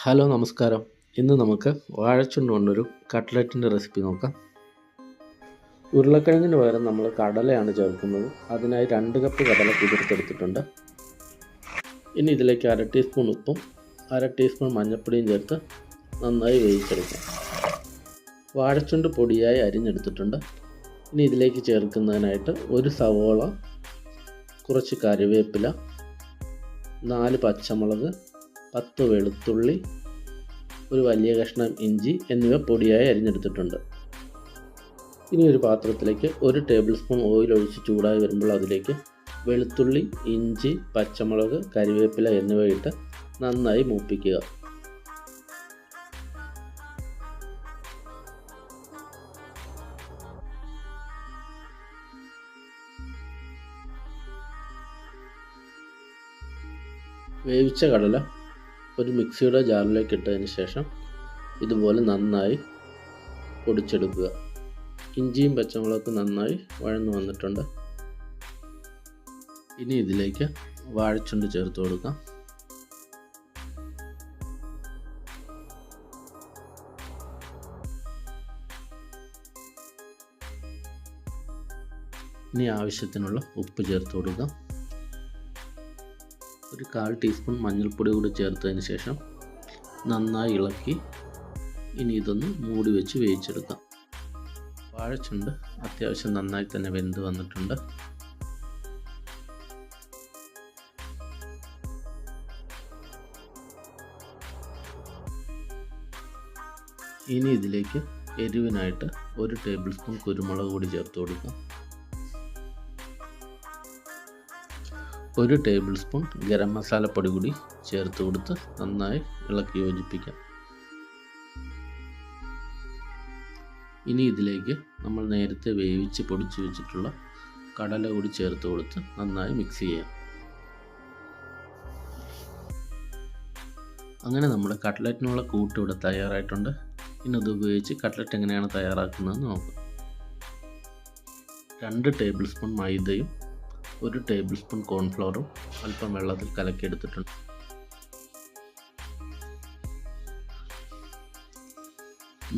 Hello നമസ്കാരം. ഇന്ന് നമുക്ക് വാഴച്ചുണ്ട് കൊണ്ടൊരു കട്ട്ലറ്റിന്റെ റെസിപ്പി നോക്കാം. ഉരുളക്കിഴങ്ങിന് പകരം നമ്മൾ കടലയാണ് ചേർക്കുന്നത്. അതിനായി രണ്ട് കപ്പ് കടല കുതിർത്തെടുത്തിട്ടുണ്ട്. ഇനി ഇതിലേക്ക് അര ടീസ്പൂൺ ഉപ്പും അര ടീസ്പൂൺ മഞ്ഞൾപ്പൊടിയും ചേർത്ത് നന്നായി വേവിച്ചെടുക്കാം. വാഴച്ചുണ്ട് പൊടിയായി അരിഞ്ഞെടുത്തിട്ടുണ്ട്. ഇനി ഇതിലേക്ക് ചേർക്കുന്നതിനായിട്ട് ഒരു സവോള കുറച്ച് കറിവേപ്പില നാല് പച്ചമുളക് പത്ത് വെളുത്തുള്ളി ഒരു വലിയ കഷ്ണം ഇഞ്ചി എന്നിവ പൊടിയായി അരിഞ്ഞെടുത്തിട്ടുണ്ട്. ഇനി ഒരു പാത്രത്തിലേക്ക് ഒരു ടേബിൾ സ്പൂൺ ഓയിൽ ഒഴിച്ച് ചൂടായി വരുമ്പോൾ അതിലേക്ക് വെളുത്തുള്ളി ഇഞ്ചി പച്ചമുളക് കരിവേപ്പില എന്നിവ ഇട്ട് നന്നായി മൂപ്പിക്കുക. വേവിച്ച കടല ഒരു മിക്സിയുടെ ജാറിലേക്ക് ഇട്ടതിന് ശേഷം ഇതുപോലെ നന്നായി പൊടിച്ചെടുക്കുക. ഇഞ്ചിയും പച്ചമുളകും നന്നായി വഴന്നു വന്നിട്ടുണ്ട്. ഇനി ഇതിലേക്ക് വാഴച്ചുണ്ട് ചേർത്ത് കൊടുക്കാം. ഇനി ആവശ്യത്തിനുള്ള ഉപ്പ് ചേർത്ത് കൊടുക്കാം. ഒരു കാൽ ടീസ്പൂൺ മഞ്ഞൾപ്പൊടി കൂടി ചേർത്തതിന് ശേഷം നന്നായി ഇളക്കി ഇനി ഇതൊന്ന് മൂടി വെച്ച് വേവിച്ചെടുക്കാം. വാഴച്ചുണ്ട് അത്യാവശ്യം നന്നായി തന്നെ വെന്ത് വന്നിട്ടുണ്ട്. ഇനി ഇതിലേക്ക് എരിവിനായിട്ട് ഒരു ടേബിൾ സ്പൂൺ കുരുമുളക് കൂടി ചേർത്ത് കൊടുക്കാം. ഒരു ടേബിൾ സ്പൂൺ ഗരം മസാലപ്പൊടി കൂടി ചേർത്ത് കൊടുത്ത് നന്നായി ഇളക്കി യോജിപ്പിക്കാം. ഇനി ഇതിലേക്ക് നമ്മൾ നേരത്തെ വേവിച്ച് പൊടിച്ച് വെച്ചിട്ടുള്ള കടല കൂടി ചേർത്ത് കൊടുത്ത് നന്നായി മിക്സ് ചെയ്യാം. അങ്ങനെ നമ്മുടെ കട്ട്ലറ്റിനുള്ള കൂട്ട് ഇവിടെ തയ്യാറായിട്ടുണ്ട്. ഇനി അത് ഉപയോഗിച്ച് കട്ട്ലറ്റ് എങ്ങനെയാണ് തയ്യാറാക്കുന്നതെന്ന് നോക്കാം. രണ്ട് ടേബിൾ സ്പൂൺ മൈദയും ഒരു ടേബിൾ സ്പൂൺ കോൺഫ്ലവറും അല്പം വെള്ളത്തിൽ കലക്കിയെടുത്തിട്ടുണ്ട്.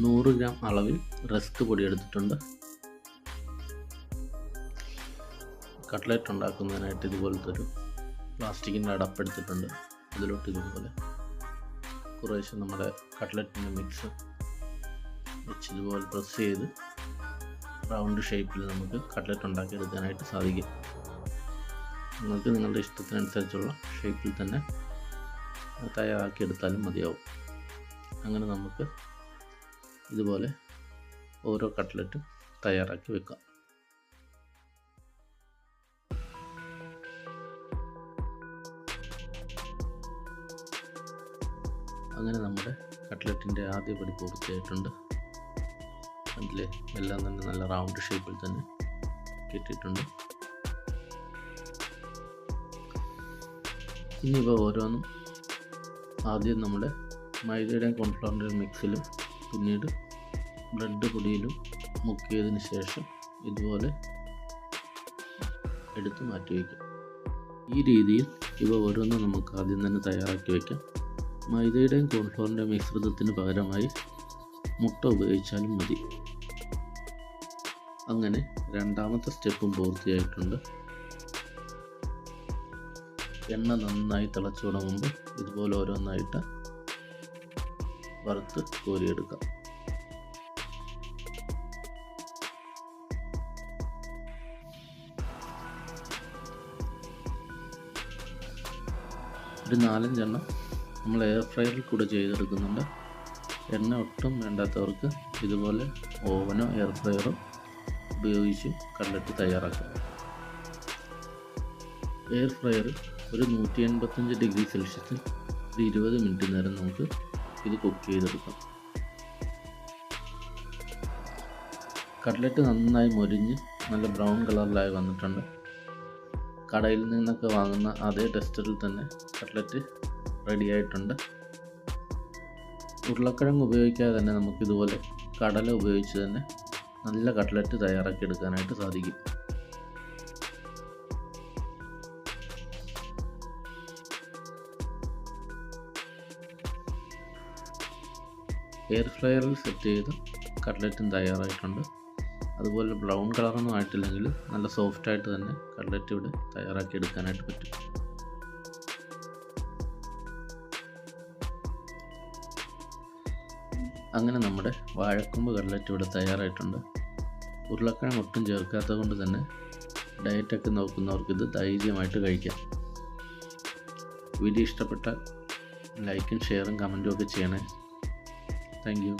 നൂറ് ഗ്രാം അളവിൽ റസ്ക് പൊടി എടുത്തിട്ടുണ്ട്. കട്ട്ലറ്റ് ഉണ്ടാക്കുന്നതിനായിട്ട് ഇതുപോലത്തെ ഒരു പ്ലാസ്റ്റിക്കിന്റെ അടപ്പെടുത്തിട്ടുണ്ട് അതിലോട്ട് ഇതുപോലെ കുറേശ്ശെ നമ്മുടെ കട്ട്ലറ്റിന്റെ മിക്സ് വെച്ച് ഇതുപോലെ പ്രസ് ചെയ്ത് റൗണ്ട് ഷേപ്പിൽ നമുക്ക് കട്ട്ലറ്റ് ഉണ്ടാക്കിയെടുക്കാനായിട്ട് സാധിക്കും. നിങ്ങൾക്ക് നിങ്ങളുടെ ഇഷ്ടത്തിനനുസരിച്ചുള്ള ഷേപ്പിൽ തന്നെ തയ്യാറാക്കിയെടുത്താലും മതിയാവും. അങ്ങനെ നമുക്ക് ഇതുപോലെ ഓരോ കട്ട്ലറ്റും തയ്യാറാക്കി വെക്കാം. അങ്ങനെ നമ്മുടെ കട്ട്ലറ്റിന്റെ ആദ്യ പടി പൂർത്തിയായിട്ടുണ്ട്. അതിൽ എല്ലാം തന്നെ നല്ല റൗണ്ട് ഷേപ്പിൽ തന്നെ കിട്ടിയിട്ടുണ്ട്. ഇനിയിവ ഓരോന്നും ആദ്യം നമ്മുടെ മൈദയുടെയും കോൺഫ്ലവറിന്റെയും മിക്സിലും പിന്നീട് ബ്രെഡ് പൊടിയിലും മുക്കിയതിന് ശേഷം ഇതുപോലെ എടുത്ത് മാറ്റി വയ്ക്കാം. ഈ രീതിയിൽ ഇവ ഓരോന്നും നമുക്ക് ആദ്യം തന്നെ തയ്യാറാക്കി വയ്ക്കാം. മൈദയുടെയും കോൺഫ്ലോറിന്റെയും മിശ്രിതത്തിന് പകരമായി മുട്ട ഉപയോഗിച്ചാലും മതി. അങ്ങനെ രണ്ടാമത്തെ സ്റ്റെപ്പും പൂർത്തിയായിട്ടുണ്ട്. എണ്ണ നന്നായി തിളച്ച് തുടങ്ങുമ്പോൾ ഇതുപോലെ ഓരോന്നായിട്ട് വറുത്ത് കോരിയെടുക്കാം. ഒരു നാലഞ്ചെണ്ണം നമ്മൾ എയർ ഫ്രയറിൽ കൂടെ ചെയ്തെടുക്കുന്നുണ്ട്. എണ്ണ ഒട്ടും വേണ്ടാത്തവർക്ക് ഇതുപോലെ ഓവനോ എയർ ഫ്രയറോ ഉപയോഗിച്ച് കണ്ടിട്ട് തയ്യാറാക്കുക എയർ ഫ്രയറിൽ ഒരു നൂറ്റി എൺപത്തഞ്ച് ഡിഗ്രി സെൽഷ്യസിൽ ഒരു ഇരുപത് മിനിറ്റ് നേരം നമുക്ക് ഇത് കുക്ക് ചെയ്തെടുക്കാം. കട്ലറ്റ് നന്നായി മൊരിഞ്ഞ് നല്ല ബ്രൗൺ കളറിലായി വന്നിട്ടുണ്ട്. കടയിൽ നിന്നൊക്കെ വാങ്ങുന്ന അതേ ടെസ്റ്ററിൽ തന്നെ കട്ലറ്റ് റെഡി ആയിട്ടുണ്ട്. ഉരുളക്കിഴങ്ങ് ഉപയോഗിക്കാതെ തന്നെ നമുക്കിതുപോലെ കടല ഉപയോഗിച്ച് തന്നെ നല്ല കട്ട്ലറ്റ് തയ്യാറാക്കി എടുക്കാനായിട്ട് സാധിക്കും. എയർ ഫ്രയറിൽ സെറ്റ് ചെയ്ത് കട്ട്ലറ്റും തയ്യാറായിട്ടുണ്ട്. അതുപോലെ ബ്രൗൺ കളറൊന്നും ആയിട്ടില്ലെങ്കിൽ നല്ല സോഫ്റ്റായിട്ട് തന്നെ കട്ട്ലറ്റ് ഇവിടെ തയ്യാറാക്കി എടുക്കാനായിട്ട് പറ്റും. അങ്ങനെ നമ്മുടെ വാഴക്കൊമ്പ് കട്ട്ലറ്റ് ഇവിടെ തയ്യാറായിട്ടുണ്ട്. ഉരുളക്കിഴങ്ങ് ഒട്ടും ചേർക്കാത്തത് കൊണ്ട് തന്നെ ഡയറ്റൊക്കെ നോക്കുന്നവർക്ക് ഇത് ധൈര്യമായിട്ട് കഴിക്കാം. വീഡിയോ ഇഷ്ടപ്പെട്ട ലൈക്കും ഷെയറും കമന്റും ഒക്കെ ചെയ്യണേ. Thank you.